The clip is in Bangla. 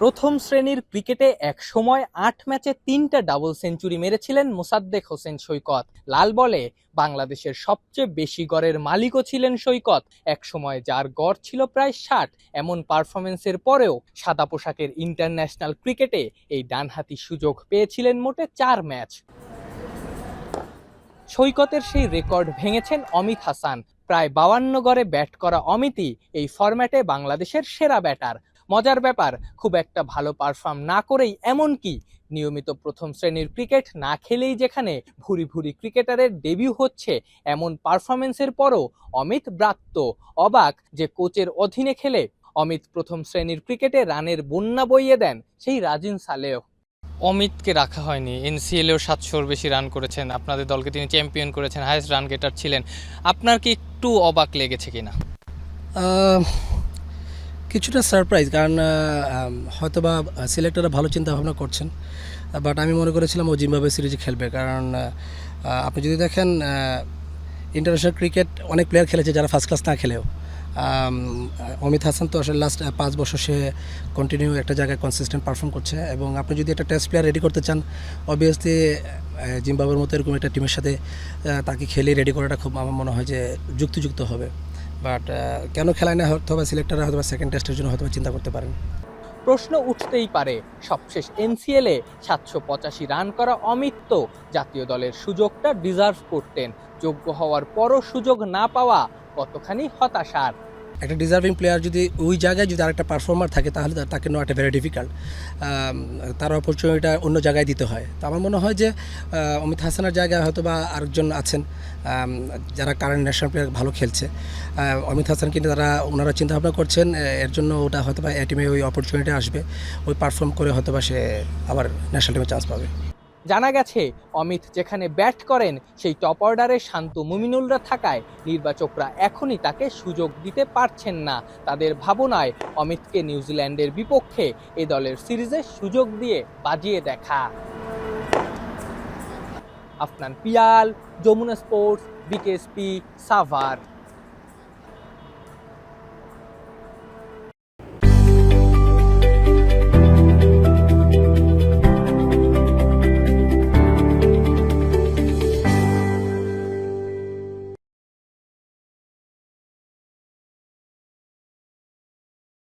প্রথম শ্রেণির ক্রিকেটে এক সময় আট ম্যাচে তিনটা ডাবল সেঞ্চুরি মেরেছিলেন মোসাদ্দেক হোসেন সৈকত। লাল বলে, বাংলাদেশের সবচেয়ে বেশি গড়ের মালিকও ছিলেন সৈকত। এক সময় যার গড় ছিল প্রায় ষাট, এমন পারফরমেন্সের পরেও সাদা পোশাকের ইন্টারন্যাশনাল ক্রিকেটে এই ডানহাতি সুযোগ পেয়েছিলেন মোটে চার ম্যাচ। সৈকতের সেই রেকর্ড ভেঙেছেন অমিত হাসান। প্রায় বাউান্ন গড়ে ব্যাট করা অমিতই এই ফরম্যাটে বাংলাদেশের সেরা ব্যাটার। মজার ব্যাপার খুব একটা ভালো পারফর্ম না করেই এমনকি নিয়মিত প্রথম শ্রেণির ক্রিকেট না খেলেই যেখানে ভুরি ভুরি ক্রিকেটারের ডেবিউ হচ্ছে এমন পারফরমেন্সের পরও অমিত ব্রাত্য অবাক যে কোচের অধীনে খেলে অমিত প্রথম শ্রেণির ক্রিকেটে রানের বন্যা বইয়ে দেন সেই রাজিন সালেও। অমিতকে রাখা হয়নি এনসিএলেও সাতশোর বেশি রান করেছেন আপনাদের দলকে তিনি চ্যাম্পিয়ন করেছেন হায়েস্ট রান গেটার ছিলেন। আপনার কি একটু অবাক লেগেছে কিনা? কিছুটা সারপ্রাইজ কারণ আহ, আম, হয়তোবা সিলেক্টররা ভালো চিন্তা ভাবনা করছেন বাট আমি মনে করেছিলাম ও জিম্বাবুয়ে সিরিজে খেলবে কারণ আপনি যদি দেখেন ইন্টারন্যাশনাল ক্রিকেট অনেক প্লেয়ার খেলেছে যারা ফার্স্ট ক্লাস না খেলেও। অমিত হাসান তো আসলে লাস্ট পাঁচ বছর সে কন্টিনিউ একটা জায়গায় কনসিস্টেন্ট পারফর্ম করছে এবং আপনি যদি একটা টেস্ট প্লেয়ার রেডি করতে চান অবভিয়াসলি জিম্বাবুয়ের মতো এরকম একটা টিমের সাথে তাকে খেলে রেডি করাটা খুব আমার মনে হয় যে যুক্তিযুক্ত হবে। বাট কেন খেলায় না হয়তো বা সিলেক্টাররা হয়তো বা সেকেন্ড টেস্টের জন্য হয়তো চিন্তা করতে পারেন। প্রশ্ন উঠতেই পারে, সবশেষ এনসিএলে সাতশো পঁচাশি রান করা অমিত তো জাতীয় দলের সুযোগটা ডিজার্ভ করতেন। যোগ্য হওয়ার পরও সুযোগ না পাওয়া কতখানি হতাশার। একটা ডিজার্ভিং প্লেয়ার যদি ওই জায়গায় যদি আরেকটা পারফর্মার থাকে, তাহলে তাকে নেওয়াটা ভেরি ডিফিকাল্ট তার অপরচুনিটিটা অন্য জায়গায় দিতে হয়। তো আমার মনে হয় যে অমিত হাসানের জায়গায় হয়তো বা আরেকজন আছেন যারা কারেন্ট ন্যাশনাল প্লেয়ার ভালো খেলছে। অমিত হাসান কিন্তু তারা, ওনারা চিন্তা ভাবনা করছেন এর জন্য ওটা হয়তো বা এ টিমে ওই অপরচুনিটি আসবে, ওই পারফর্ম করে হয়তো বা সে আবার ন্যাশনাল টিমে চান্স পাবে। জানা গেছে, অমিত যেখানে ব্যাট করেন, সেই টপ অর্ডারে শান্ত মুমিনুলরা থাকায় নির্বাচকরা এখনই তাকে সুযোগ দিতে পারছেন না। তাদের ভাবনায় অমিতকে নিউজিল্যান্ডের বিপক্ষে এ দলের সিরিজে সুযোগ দিয়ে বাজিয়ে দেখা। Afnan Piyal, Jamuna sports, BKSP, Savar.